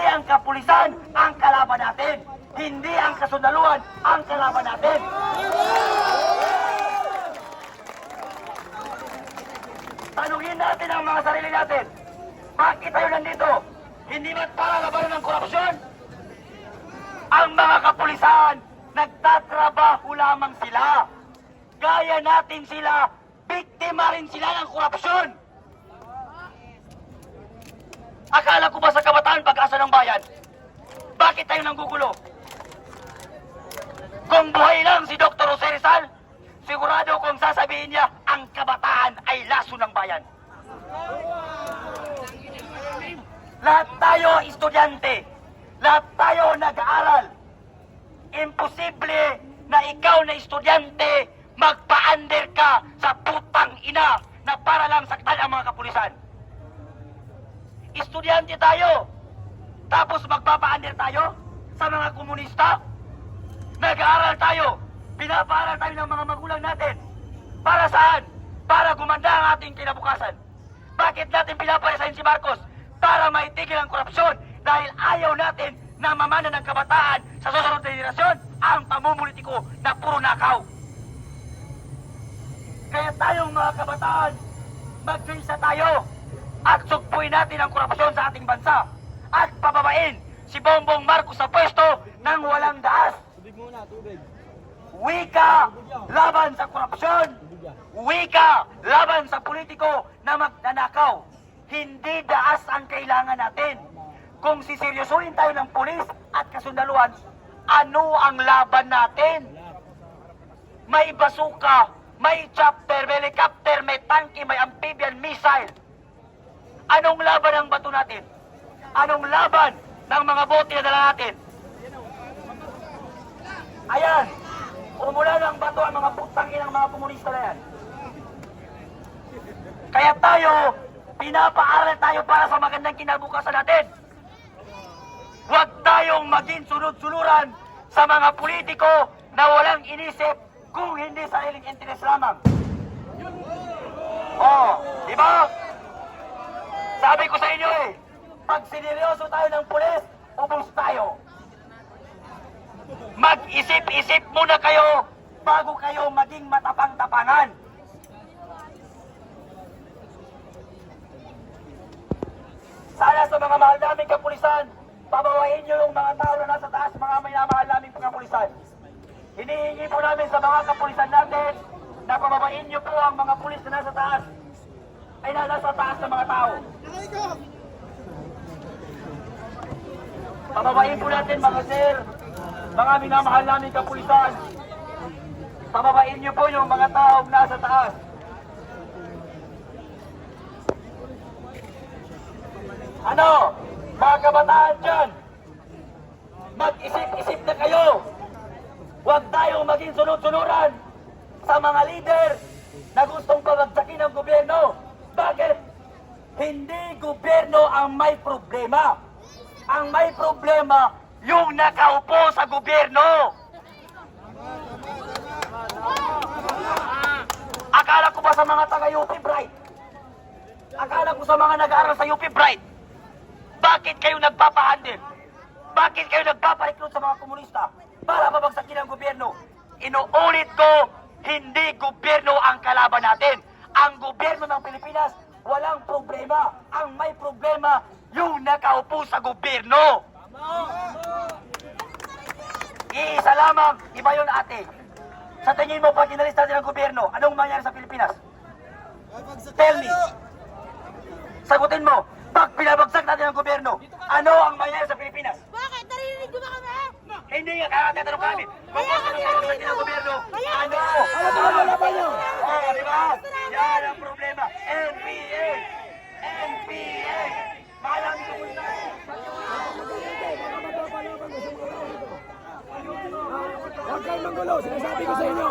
Hindi ang kapulisan ang kalaban natin. Hindi ang kasundaluhan ang kalaban natin. Tanungin natin ang mga sarili natin. Bakit tayo nandito? Hindi ba para labanan ng korupsyon? Ang mga kapulisan, nagtatrabaho lamang sila. Gaya natin sila, biktima rin sila ng korupsyon. Akala ko ba sa kabataan pag-asa ng bayan? Bakit tayo nanggugulo? Kung buhay lang si Dr. Jose Rizal, sigurado kung sasabihin niya, ang kabataan ay laso ng bayan. Lahat tayo estudyante. Lahat tayo nag-aaral. Imposible na ikaw na estudyante magpa-under ka sa putang ina na para lang saktan ang mga kapulisan. Estudyante tayo. Tapos magpapa-under tayo sa mga komunista. Nag-aaral tayo. Pinapaaral tayo ng mga magulang natin. Para saan? Para gumanda ang ating kinabukasan. Bakit natin pinaparesahin si Marcos? Para maitigil ang korupsyon dahil ayaw natin na mamana ng kabataan sa susunod na henerasyon ang pamumulitiko na puro nakaw. Kaya tayong mga kabataan, magkaisa tayo at sugpuin natin ang korupsyon sa ating bansa at pababain si Bongbong Marcos sa pwesto ng walang daas. Tubig muna, tubig. Wika laban sa korupsyon. Wika laban sa politiko na magnanakaw. Hindi daas ang kailangan natin. Kung siseryosuhin tayo ng pulis at kasundaluhan, ano ang laban natin? May basuka, may chopper, may helicopter, may tanki, may amphibian missile. Anong laban ang bato natin? Anong laban ng mga bote na dala natin? Ayan, umula ng bato ang mga putang inang mga komunista na yan. Kaya tayo, pinapaaral tayo para sa magandang kinabukasan natin. Huwag tayong maging sunod-suluran sa mga politiko na walang inisip kung hindi sariling interes lamang. Oh, di ba? Sabi ko sa inyo eh, pag sineryoso tayo ng pulis, ubos tayo. Mag-isip-isip muna kayo bago kayo maging matapang-tapangan. Sana sa mga mahal naming kapulisan, pabawain niyo yung mga tao na nasa taas, mga may namahal naming kapulisan. Hinihingi po namin sa mga kapulisan natin na pababain niyo po ang mga pulis na nasa taas ay na nasa taas ng mga tao. Pababain po natin mga sir, mga minamahal naming kapulisan. Pababain niyo po yung mga taong nasa taas. Ano? Mga kabataan dyan, mag-isip-isip na kayo. Huwag tayong maging sunod-sunuran sa mga leader na gustong pabagsakin ang gobyerno. Bakit? Hindi gobyerno ang may problema. Ang may problema, yung nakaupo sa gobyerno. Akala ko ba sa mga taga-UP Bright? Akala ko sa mga nag-aaral sa UP Bright, bakit kayo nagpapahandin? Bakit kayo nagpaparekrut sa mga komunista para babagsakin ang gobyerno? Inuulit ko, hindi gobyerno ang kalaban natin. Ang gobyerno ng Pilipinas, walang problema. Ang may problema, yung nakaupo sa gobyerno. Iisa lamang, iba yun ate. Sa tingin mo, pag inalis natin ang gobyerno, anong mangyari sa Pilipinas? Tell me. Sagutin mo, pag pinabagsak natin ang gobyerno, ano ang mangyari sa Pilipinas? Bakit? Narinig mo ba kami? Hindi nga, kaya tatanong kami. Kung gusto nang pabagsakin ang gobyerno, ano? Ano laban nyo? Oh, di ba? Yan ang problema. NPA! NPA! Malang komunista. Huwag kayong manggulo, sinasabi ko sa inyo.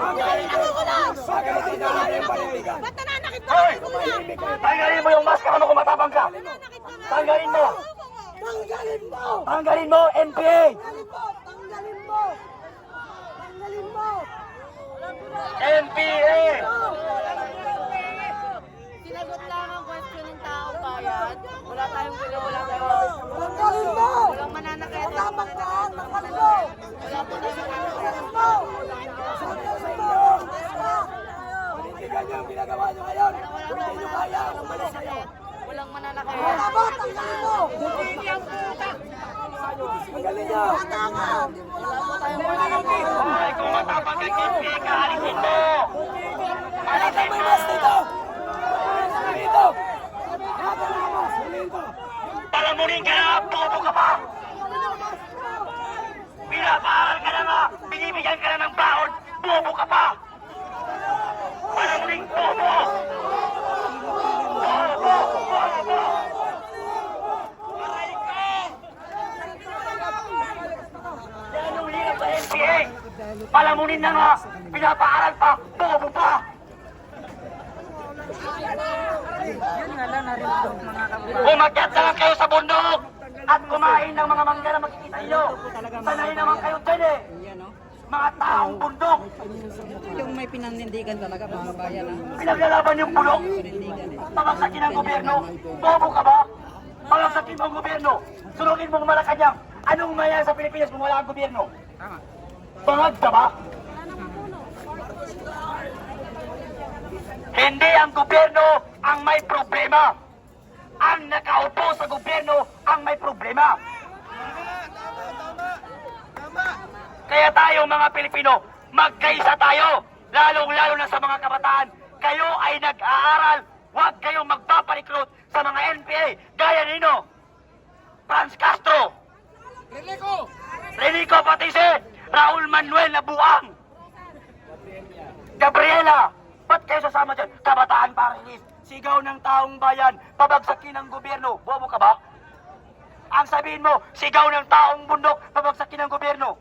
Ang galing Ako ko lang! Bakit hindi nyo kaya Tanggalin mo yung maskara mo kung matapang ka. Tanggalin mo. Tanggalin mo! Tanggalin mo, NPA! Tanggalin mo! Tanggalin mo! NPA! Sinagot lang ang question ng tao bayan. Wala tayong gulo, wala tayong... Tanggalin mo! ginagawa nyo ngayon. Kung hindi nyo kaya, umalis kayo. Walang mananakay. Mga bata, tanggalin mo! Magaling nyo! Ay, kung matapang ka, kimpi ka, alisin mo! Lahat ng may mas dito! Dito! Lahat ng may mas, dito! Palamunin ka na, bobo ka pa! Pinapaaral ka na nga, binibigyan ka na ng baon, bobo ka pa! Palamunin, bobo! Bobo! Bobo! Yan yung hirap sa NPA! Palamunin na nga, pinapaaral pa, bobo pa! Umakyat na lang kayo sa bundok at kumain ng mga mangga na makikita nyo. Sanay naman kayo dyan eh. Mga taong bundok. Yung may pinanindigan talaga mga kabayan ah. Pinaglalaban yung bulok. Pabagsakin ang gobyerno. Bobo ka ba? Pabagsakin mo ang gobyerno. Sunugin mo ang Malacanang. Anong mayayari sa Pilipinas kung wala ang gobyerno? Tama. Bangag ka ba? Hindi ang gobyerno ang may problema. Ang nakaupo sa gobyerno ang may problema. Kaya tayo mga Pilipino, magkaisa tayo. Lalong-lalo na sa mga kabataan. Kayo ay nag-aaral. Huwag kayong magpaparecruit sa mga NPA. Gaya nino. Franz Castro. Renico Patise. Raul Manuel Nabuang. Gabriela, ba't kayo sasama dyan? Kabataan Paris, sigaw ng taong bayan, pabagsakin ng gobyerno. Bobo ka ba? Ang sabihin mo, sigaw ng taong bundok, pabagsakin ng gobyerno.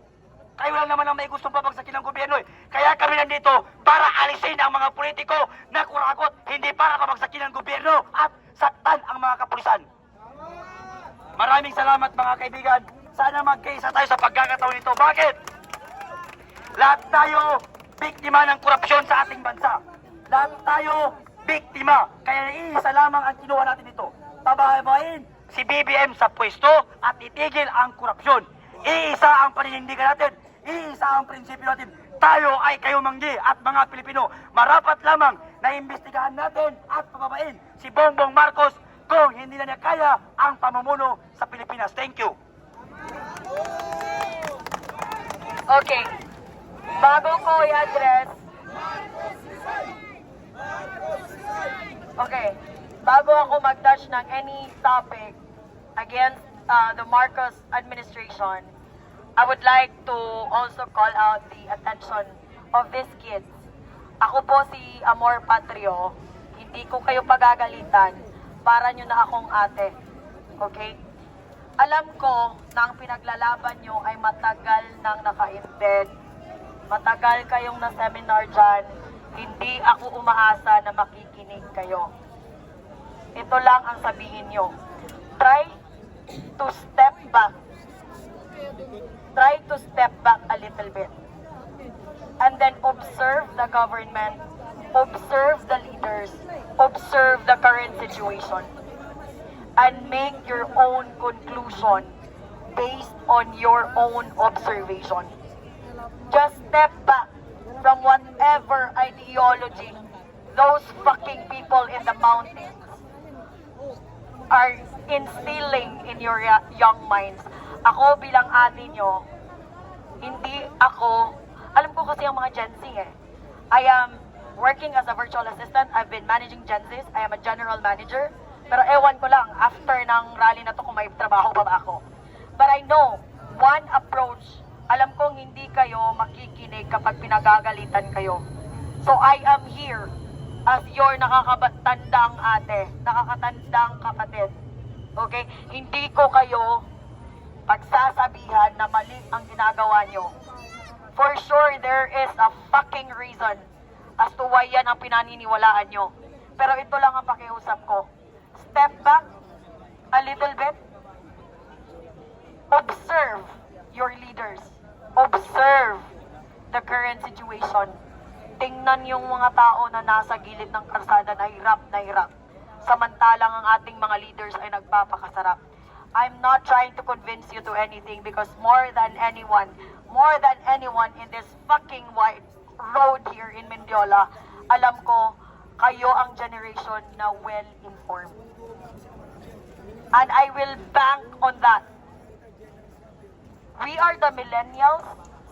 Kayo lang naman ang may gustong pabagsakin ng gobyerno eh. Kaya kami nandito para alisin ang mga politiko na kurakot, hindi para pabagsakin ng gobyerno at saktan ang mga kapulisan. Maraming salamat mga kaibigan. Sana magkaisa tayo sa pagkakataon nito. Bakit? Lahat tayo biktima ng korupsyon sa ating bansa. Lahat tayo biktima. Kaya iisa lamang ang kinuha natin dito. Pababain si BBM sa pwesto at itigil ang korupsyon. Iisa ang paninindigan natin. Iisa ang prinsipyo natin. Tayo ay kayo manggi at mga Pilipino. Marapat lamang na imbestigahan natin at pababain si Bongbong Marcos kung hindi na niya kaya ang pamumuno sa Pilipinas. Thank you. Okay. Bago ko i-address. Okay. Bago ako mag-touch ng any topic against uh, the Marcos administration, I would like to also call out the attention of these kids. Ako po si Amor Patrio. Hindi ko kayo pagagalitan para nyo na akong ate. Okay? Alam ko na ang pinaglalaban nyo ay matagal nang naka-embed. Matagal kayong na-seminar dyan. Hindi ako umaasa na makikinig kayo. Ito lang ang sabihin nyo. Try to step back. Try to step back a little bit. And then observe the government, observe the leaders, observe the current situation and make your own conclusion based on your own observation. Just step back from whatever ideology those fucking people in the mountains are instilling in your young minds. Ako bilang ate nyo, hindi ako, alam ko kasi ang mga Gen Z eh. I am working as a virtual assistant. I've been managing Gen Zs. I am a general manager. Pero ewan ko lang, after ng rally na to kung may trabaho pa ba ako. But I know, one approach, alam kong hindi kayo makikinig kapag pinagagalitan kayo. So I am here as your nakakatandang ate, nakakatandang kapatid. Okay? Hindi ko kayo pagsasabihan na mali ang ginagawa nyo. For sure, there is a fucking reason as to why yan ang pinaniniwalaan nyo. Pero ito lang ang pakiusap ko. Step back a little bit. Observe your leaders. Observe the current situation. Tingnan yung mga tao na nasa gilid ng karsada na hirap na hirap. Samantalang ang ating mga leaders ay nagpapakasarap. I'm not trying to convince you to anything because more than anyone, more than anyone in this fucking wide road here in Mendiola, alam ko kayo ang generation na well-informed. And I will bank on that. We are the millennials.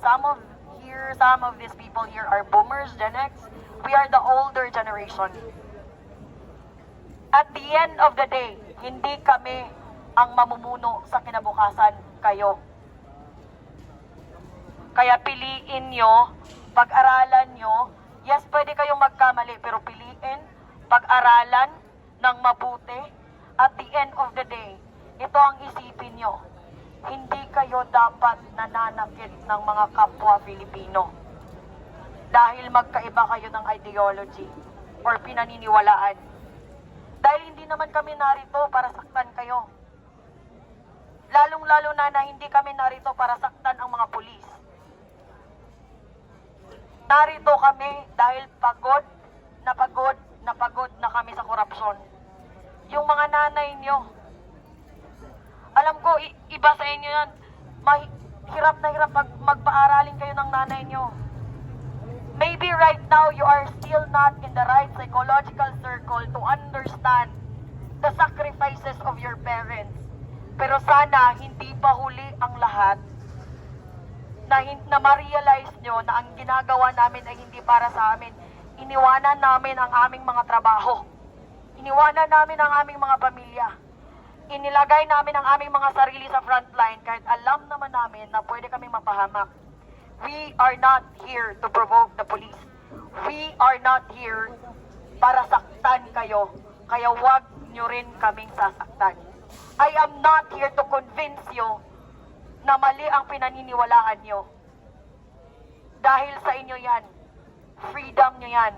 Some of here, some of these people here are boomers, Gen X. We are the older generation. At the end of the day, hindi kami ang mamumuno sa kinabukasan kayo. Kaya piliin nyo, pag-aralan nyo, yes, pwede kayong magkamali, pero piliin, pag-aralan ng mabuti. At the end of the day, ito ang isipin nyo. Hindi kayo dapat nananakit ng mga kapwa Filipino. Dahil magkaiba kayo ng ideology or pinaniniwalaan. Dahil hindi naman kami narito para saktan kayo. Lalong-lalo na na hindi kami narito para saktan ang mga pulis. Narito kami dahil pagod, na pagod, na pagod na kami sa korupsyon. Yung mga nanay nyo, alam ko, iba sa inyo yan, Mahi- hirap na hirap mag- magpaaralin kayo ng nanay nyo. Maybe right now you are still not in the right psychological circle to understand the sacrifices of your parents. Pero sana hindi pa huli ang lahat na, na ma-realize nyo na ang ginagawa namin ay hindi para sa amin. Iniwanan namin ang aming mga trabaho. Iniwanan namin ang aming mga pamilya. Inilagay namin ang aming mga sarili sa frontline kahit alam naman namin na pwede kaming mapahamak. We are not here to provoke the police. We are not here para saktan kayo. Kaya wag nyo rin kaming sasaktan. I am not here to convince you na mali ang pinaniniwalaan nyo. Dahil sa inyo yan. Freedom nyo yan.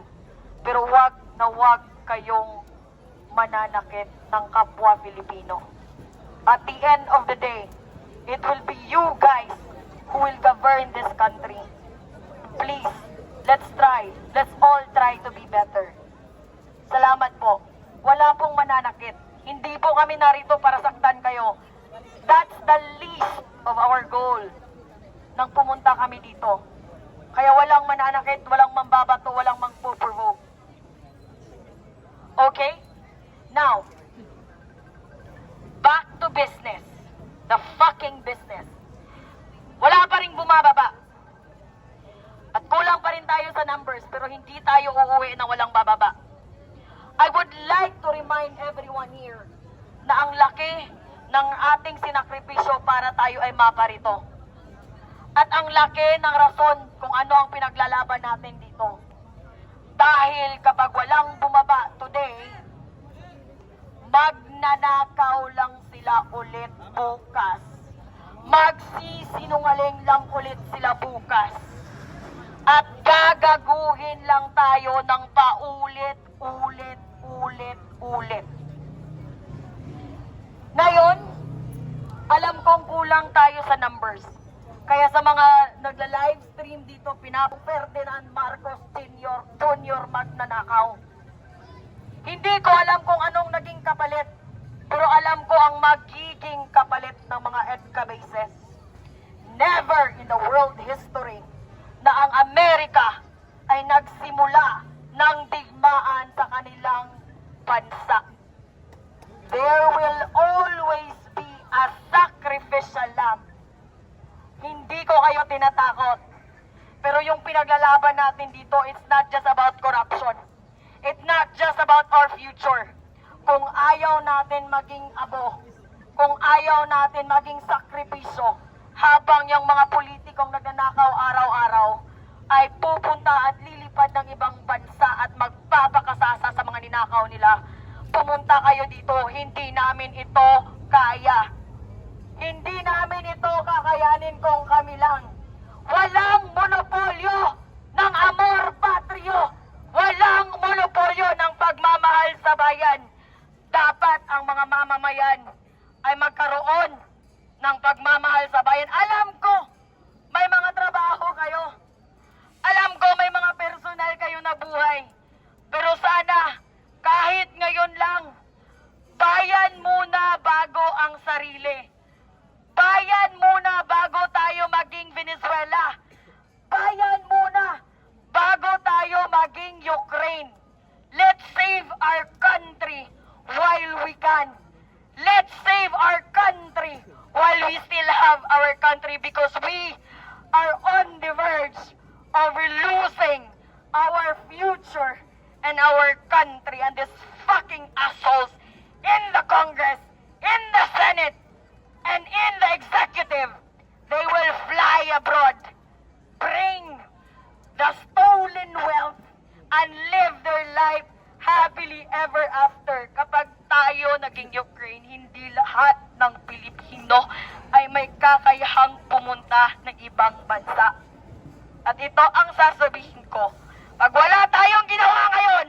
Pero wag na wag kayong mananakit ng kapwa Filipino. At the end of the day, it will be you guys who will govern this country. Please, let's try. Let's all try to be better. Salamat po. Wala pong mananakit. Hindi po kami narito para saktan kayo. That's the least of our goal nang pumunta kami dito. Kaya walang mananakit, walang mambabato, walang mangpo-provoke. Okay? Now, back to business. The fucking business. Wala pa rin bumababa. At kulang pa rin tayo sa numbers, pero hindi tayo uuwi na walang bababa. I would like to remind everyone here na ang laki ng ating sinakripisyo para tayo ay maparito. At ang laki ng rason kung ano ang pinaglalaban natin Magsisinungaling lang ulit sila bukas. At gagaguhin lang tayo ng paulit, ulit, ulit, ulit. Ngayon, alam kong kulang tayo sa numbers. Kaya sa mga nagla-live stream dito, pinapo Ferdinand Marcos Sr. Jr. magnanakaw. Hindi ko alam kung anong naging kapalit, pero alam ko ang magiging kapalit ng mga EDCA bases. Never in the world history na ang Amerika ay nagsimula ng digmaan sa kanilang bansa. There will always be a sacrificial lamb. Hindi ko kayo tinatakot. Pero yung pinaglalaban natin dito, it's not just about corruption. It's not just about our future. Kung ayaw natin maging abo, kung ayaw natin maging sakripisyo, habang yung mga politikong nagnanakaw araw-araw ay pupunta at lilipad ng ibang bansa at magpapakasasa sa mga ninakaw nila, pumunta kayo dito, hindi namin ito kaya. Hindi namin ito kakayanin kung kami lang. Walang monopolyo ng amor patrio. Walang monopolyo ng pagmamahal sa bayan. Dapat ang mga mamamayan ay magkaroon ng pagmamahal sa bayan. Alam ko, may mga trabaho kayo. Alam ko may mga personal kayo na buhay. Pero sana, kahit ngayon lang, bayan muna bago ang sarili. Bayan muna bago tayo maging Venezuela. Bayan muna bago tayo maging Ukraine. Let's let's save our country while we still have our country because we are on the verge of losing our future and our country and these fucking assholes in the Congress, in the Senate, and in the executive. They will fly abroad, bring the stolen wealth, and live their life happily ever after. Kapag tayo naging Ukraine, hindi lahat ng Pilipino ay may kakayahang pumunta ng ibang bansa. At ito ang sasabihin ko. Pag wala tayong ginawa ngayon,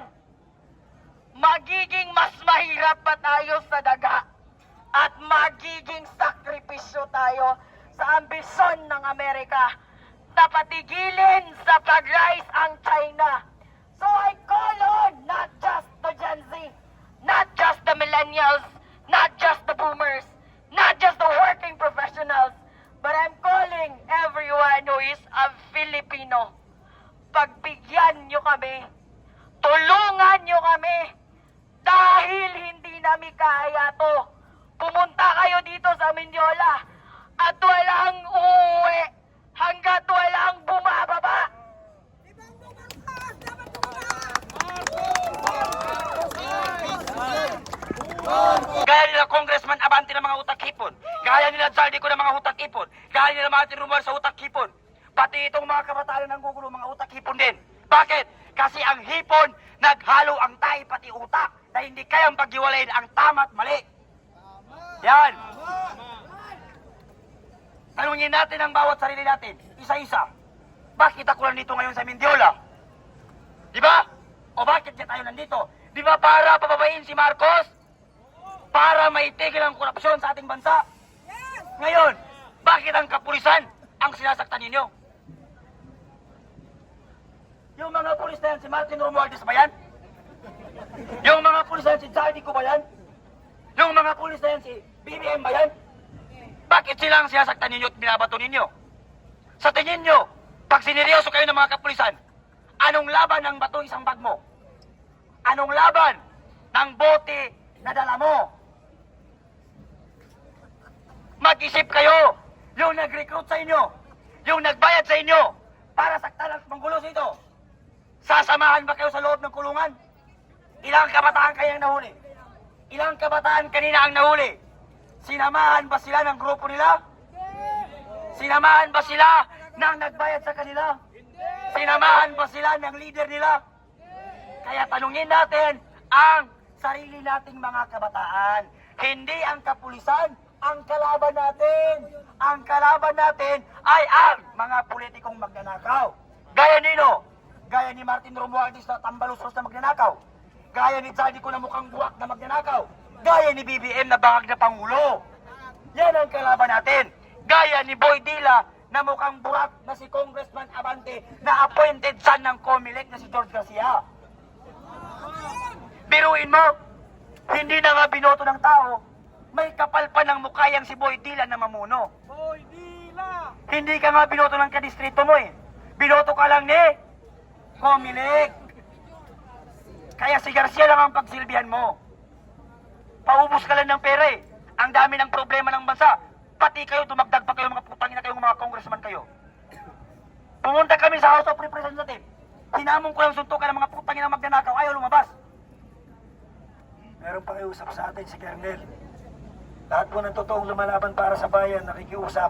magiging mas mahirap pa tayo sa daga at magiging sakripisyo tayo sa ambisyon ng Amerika na patigilin sa pag-rise ang China. So I call on not just the Gen Z, not just the millennials, not just the boomers, not just the working professionals, but I'm calling everyone who is a Filipino. Pagbigyan nyo kami, tulungan nyo kami, dahil hindi namin kaya to. Pumunta kayo dito sa Mindiola at walang uuwi hanggat walang bumababa. Nila Congressman Abante ng mga utak hipon. Gaya nila Zaldico ng mga utak hipon. Gaya nila Martin Romual sa utak hipon. Pati itong mga kabataan ng gugulo, mga utak hipon din. Bakit? Kasi ang hipon, naghalo ang tayo pati utak na hindi kayang paghiwalayin ang tama at mali. Yan. Tanungin natin ang bawat sarili natin, isa-isa. Bakit ako nandito ngayon sa Mindiola? Di ba? O bakit siya tayo nandito? Di ba para pababain si Marcos? Para maitigil ang korupsyon sa ating bansa? Ngayon, bakit ang kapulisan ang sinasaktan ninyo? Yung mga pulis na yan, si Martin Romualdez ba yan? Yung mga pulis na yan, si Zaldico ba yan? Yung mga pulis na yan, si BBM ba yan? Bakit sila ang sinasaktan ninyo at binabato ninyo? Sa tingin nyo, pag sineryoso kayo ng mga kapulisan, anong laban ng bato isang bag mo? Anong laban ng bote na dala mo? Mag-isip kayo, yung nag-recruit sa inyo, yung nagbayad sa inyo, para saktan at manggulo sa ito. Sasamahan ba kayo sa loob ng kulungan? Ilang kabataan kayang nahuli? Ilang kabataan kanina ang nahuli? Sinamahan ba sila ng grupo nila? Sinamahan ba sila ng nagbayad sa kanila? Sinamahan ba sila ng leader nila? Kaya tanungin natin ang sarili nating mga kabataan. Hindi ang kapulisan ang kalaban natin. Ang kalaban natin ay ang mga politikong magnanakaw. Gaya nino? Gaya ni Martin Romualdez na tambalusos na magnanakaw. Gaya ni Zaldico na mukhang buwak na magnanakaw. Gaya ni BBM na bangag na pangulo. Yan ang kalaban natin. Gaya ni Boy Dila na mukhang burak na si Congressman Abante na appointed son ng Comelec na si George Garcia. Biruin mo, hindi na nga binoto ng tao, may kapal pa ng mukha yang si Boy Dila na mamuno. Boy, Dila! Hindi ka nga binoto ng kadistrito mo eh. Binoto ka lang ni Comelec. Kaya si Garcia lang ang pagsilbihan mo. Paubos ka lang ng pera eh. Ang dami ng problema ng bansa. Pati kayo, dumagdag pa kayo mga putangin na kayong mga congressman kayo. Pumunta kami sa House of Representatives. Hinamon ko lang suntukan ng mga putangin na magnanakaw. Ayaw lumabas. Meron pa kayo usap sa atin si Kernel. Lahat po ng totoong lumalaban para sa bayan, nakikiusap.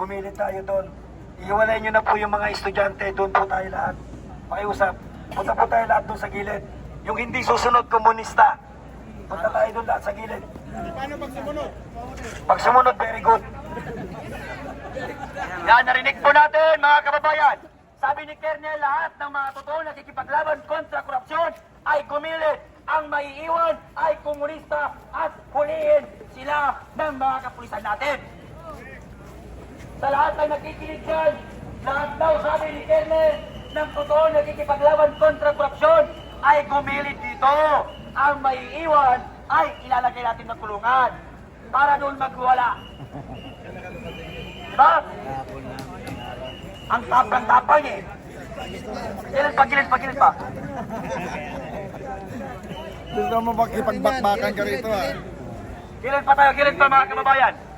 Gumilit tayo doon. Iiwalay nyo na po yung mga estudyante, doon po tayo lahat. Pakiusap. Punta po tayo lahat doon sa gilid. Yung hindi susunod komunista. Punta tayo doon lahat sa gilid. Paano pag sumunod? Pag sumunod, very good. Yan, narinig po natin mga kababayan. Sabi ni Kernel, lahat ng mga totoo nakikipaglaban kontra korupsyon ay kumilit. Ang maiiwan ay komunista at huliin sila ng mga kapulisan natin. Sa lahat ng nakikinig dyan, lahat daw sabi ni Kernel, ng totoo nakikipaglaban kontra korupsyon ay gumilit dito. Ang maiiwan ay ilalagay natin ng kulungan para doon magwala. Diba? Ang tapang-tapang eh. Gilid pa, gilid pa. Gusto mo makipagbakbakan ka rito ah. Kilid pa tayo, kilid pa mga kababayan.